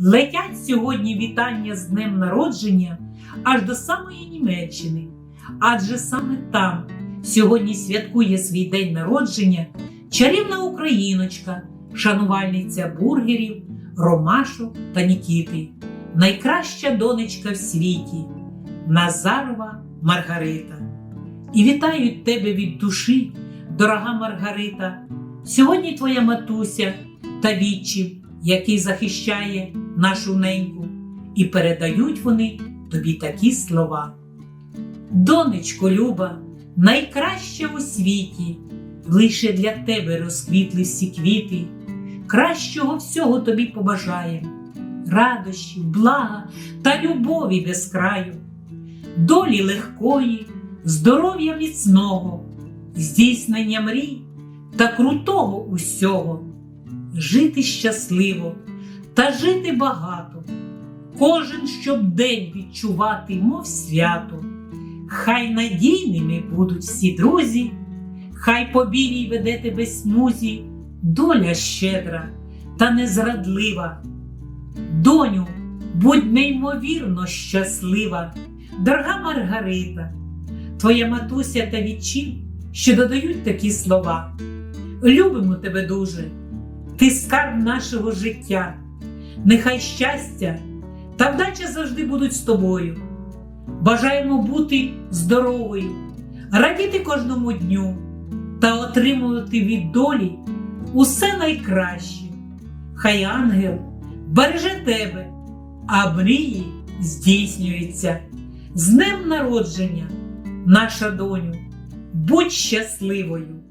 Летять сьогодні вітання з днем народження аж до самої Німеччини, адже саме там сьогодні святкує свій день народження чарівна україночка, шанувальниця бургерів, Ромашок та Нікіти, найкраща донечка в світі, Назарова Маргарита. І вітають тебе від душі, дорога Маргарита. Сьогодні твоя матуся та відчим, який захищає нашу неньку, і передають вони тобі такі слова. Донечко Люба, найкраща у світі, лише для тебе розквітли всі квіти, кращого всього тобі побажаєм, радощів, блага та любові без краю, долі легкої, здоров'я міцного, здійснення мрій та крутого усього, жити щасливо та жити багато, кожен щоб день відчувати, мов свято. Хай надійними будуть всі друзі, хай по білій веде тебе смузі, доля щедра та незрадлива. Доню, будь неймовірно щаслива, дорога Маргарита, твоя матуся та відчим, що додають такі слова. Любимо тебе дуже, ти скарб нашого життя, нехай щастя та вдача завжди будуть з тобою. Бажаємо бути здоровою, радіти кожному дню та отримувати від долі усе найкраще. Хай ангел береже тебе, а мрії здійснюються. З днем народження, наша доню, будь щасливою!